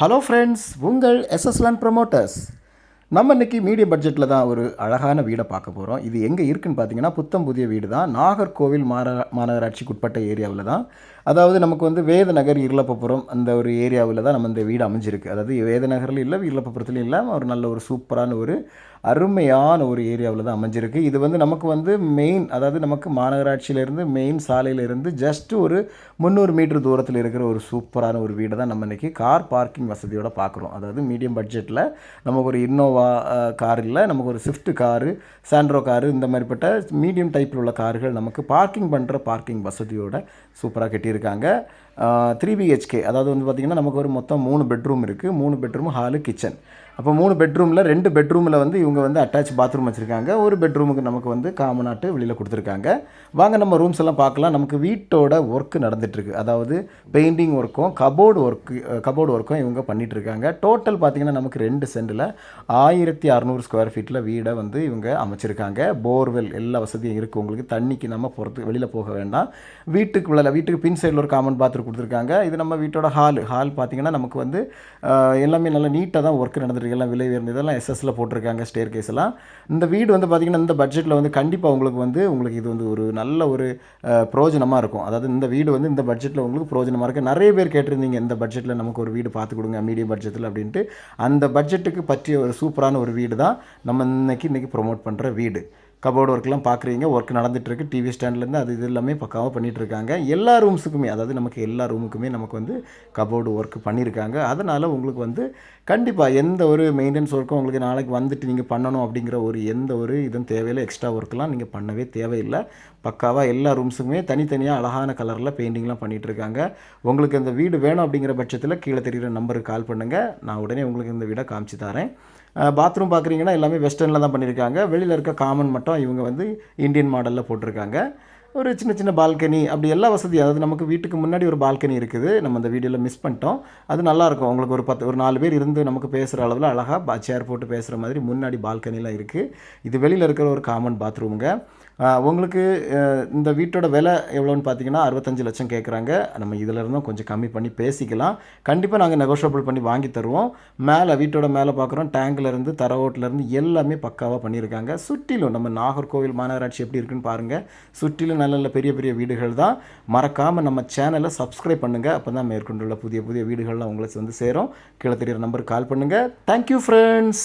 Hello friends உங்கள் எஸ்எஸ்லான் promoters நம்ம இன்றைக்கி மீடியம் பட்ஜெட்டில் தான் ஒரு அழகான வீடை பார்க்க போகிறோம் இது எங்கே இருக்குன்னு பார்த்தீங்கன்னா புத்தம் புதிய வீடு தான் நாகர்கோவில் மாநகர மாநகராட்சிக்கு உட்பட்ட ஏரியாவில் தான். அதாவது நமக்கு வந்து வேதநகர் இருளப்பபுரம் அந்த ஒரு ஏரியாவில் தான் நம்ம இந்த வீடு அமைஞ்சிருக்கு. அதாவது வேதநகரில் இல்லை இருளப்பபுரத்துலையும் இல்லை ஒரு நல்ல ஒரு சூப்பரான ஒரு அருமையான ஒரு ஏரியாவில் தான் அமைஞ்சிருக்கு. இது வந்து நமக்கு வந்து மெயின் அதாவது நமக்கு மாநகராட்சியிலேருந்து மெயின் சாலையிலேருந்து ஜஸ்ட் ஒரு முந்நூறு மீட்டர் தூரத்தில் இருக்கிற ஒரு சூப்பரான ஒரு வீடை தான் நம்ம இன்றைக்கி கார் பார்க்கிங் வசதியோடு பார்க்குறோம் அதாவது மீடியம் பட்ஜெட்டில் நமக்கு ஒரு இன்னோவா கார் இல்லை நமக்கு ஒரு ஸ்விஃப்ட் காரு சாண்ட்ரோ காரு இந்த மாதிரிப்பட்ட மீடியம் டைப்பில் உள்ள கார்கள் நமக்கு பார்க்கிங் பண்ணுற பார்க்கிங் வசதியோட சூப்பராக கட்டியிருக்காங்க. த்ரீ பிஹெச்கே அதாவது வந்து பார்த்திங்கன்னா நமக்கு ஒரு மொத்தம் மூணு பெட்ரூம் இருக்குது மூணு பெட்ரூம் ஹாலு கிச்சன் அப்போ மூணு பெட்ரூமில் ரெண்டு பெட்ரூமில் வந்து இவங்க வந்து அட்டாச் பாத்ரூம் வச்சுருக்காங்க. ஒரு பெட்ரூமுக்கு நமக்கு வந்து காமனாட்டு வெளியில் கொடுத்துருக்காங்க. வாங்க நம்ம ரூம்ஸ் எல்லாம் பார்க்கலாம். நமக்கு வீட்டோட ஒர்க்கு நடந்துகிட்ருக்கு அதாவது பெயிண்டிங் ஒர்க்கும் கபோர்டு ஒர்க்கு கபோர்டு ஒர்க்கும் இவங்க பண்ணிகிட்ருக்காங்க இருக்காங்க டோட்டல் பார்த்திங்கன்னா நமக்கு ரெண்டு சென்டில் ஆயிரத்தி அறநூறு ஸ்கொயர் ஃபீட்டில் வீடை வந்து இவங்க அமைச்சிருக்காங்க. போர்வெல் எல்லா வசதியும் இருக்குது உங்களுக்கு தண்ணிக்கு நம்ம போகிறதுக்கு வெளியில் போக வேண்டாம். வீட்டுக்குள்ளே வீட்டுக்கு பின் சைடில் ஒரு காமன் பாத்ரூம் கொடுத்துருக்காங்க. இது நம்ம வீட்டோட ஹால் ஹால் பார்த்திங்கன்னா நமக்கு வந்து எல்லாமே நல்லா நீட்டாக தான் ஒர்க் நடந்துருக்கு எல்லாம் விலை உயர்ந்து இதெல்லாம் எஸ்எஸ்ல போட்டிருக்காங்க ஸ்டேர் கேஸ் எல்லாம். இந்த வீடு வந்து பார்த்திங்கன்னா இந்த பட்ஜெட்டில் வந்து கண்டிப்பாக உங்களுக்கு வந்து உங்களுக்கு இது வந்து ஒரு நல்ல ஒரு பிரோஜனமாக இருக்கும். அதாவது இந்த வீடு வந்து இந்த பட்ஜெட்டில் உங்களுக்கு பிரோஜனமாக இருக்குது நிறைய பேர் கேட்டிருந்தீங்க இந்த பட்ஜெட்டில் நமக்கு ஒரு வீடு பார்த்து கொடுங்க மீடியம் பட்ஜெட்டில் அப்படின்ட்டு. அந்த பட்ஜெட்டுக்கு பற்றிய ஒரு சூப்பரான ஒரு வீடு தான் நம்ம இன்றைக்கி இன்றைக்கி ப்ரொமோட் பண்ணுற வீடு. கபோர்டு ஒர்க்லாம் பார்க்குறீங்க ஒர்க் நடந்துகிட்ருக்கு டிவி ஸ்டாண்ட்லேருந்து அது இது எல்லாமே பக்காவாக பண்ணிகிட்டு இருக்காங்க எல்லா ரூம்ஸுக்குமே அதாவது நமக்கு எல்லா ரூமுக்குமே நமக்கு வந்து கபோர்டு ஒர்க் பண்ணியிருக்காங்க. அதனால் உங்களுக்கு வந்து கண்டிப்பாக எந்த ஒரு மெயின்டெனன்ஸ் ஒர்க்கும் உங்களுக்கு நாளைக்கு வந்துட்டு நீங்கள் பண்ணணும் அப்படிங்கிற ஒரு எந்த ஒரு இதுவும் தேவையில்லை. எக்ஸ்ட்ரா ஒர்க்லாம் நீங்கள் பண்ணவே தேவையில்லை. பக்காவாக எல்லா ரூம்ஸுக்குமே தனித்தனியாக அழகான கலரில் பெயிண்டிங்லாம் பண்ணிகிட்ருக்காங்க உங்களுக்கு இந்த வீடு வேணும் அப்படிங்கிற பட்சத்தில் கீழே தெரிகிற நம்பருக்கு கால் பண்ணுங்கள் நான் உடனே உங்களுக்கு இந்த வீடை காமிச்சு தரேன். பாத்ரூம் பார்க்குறீங்கன்னா எல்லாமே வெஸ்டர்னில் தான் பண்ணியிருக்காங்க. வெளியில் இருக்க காமன் மட்டும் இவங்க வந்து இந்தியன் மாடலில் போட்டிருக்காங்க. ஒரு சின்ன சின்ன பால்கனி அப்படி எல்லா வசதியும் அதாவது நமக்கு வீட்டுக்கு முன்னாடி ஒரு பால்கனி இருக்குது. நம்ம அந்த வீடியோவில் மிஸ் பண்ணிட்டோம். அது நல்லாயிருக்கும் உங்களுக்கு ஒரு பத்து ஒரு நாலு பேர் இருந்து நமக்கு பேசுகிற அளவில் அழகாக சேர் போட்டு பேசுகிற மாதிரி முன்னாடி பால்கனிலாம் இருக்குது இது வெளியில் இருக்கிற ஒரு காமன் பாத்ரூமுங்க உங்களுக்கு இந்த வீட்டோட விலை எவ்வளோன்னு பார்த்தீங்கன்னா அறுபத்தஞ்சு லட்சம் கேட்குறாங்க. நம்ம இதில் இருந்தும் கொஞ்சம் கம்மி பண்ணி பேசிக்கலாம். கண்டிப்பாக நாங்கள் நெகோஷியபிள் பண்ணி வாங்கி தருவோம். மேலே வீட்டோட மேலே பார்க்குறோம் டேங்க்லேருந்து தரவோட்டிலேருந்து எல்லாமே பக்காவாக பண்ணியிருக்காங்க. சுற்றிலும் நம்ம நாகர்கோவில் மாநகராட்சி எப்படி இருக்குன்னு பாருங்கள் சுற்றிலும் நல்ல நல்ல பெரிய பெரிய வீடுகள் தான். மறக்காமல் நம்ம சேனலை சப்ஸ்கிரைப் பண்ணுங்கள் அப்போ தான் மேற்கொண்டுள்ள புதிய புதிய வீடுகள்லாம் உங்களுக்கு வந்து சேரும். கீழே தெரியிற நம்பருக்கு கால் பண்ணுங்கள் தேங்க்யூ ஃப்ரெண்ட்ஸ்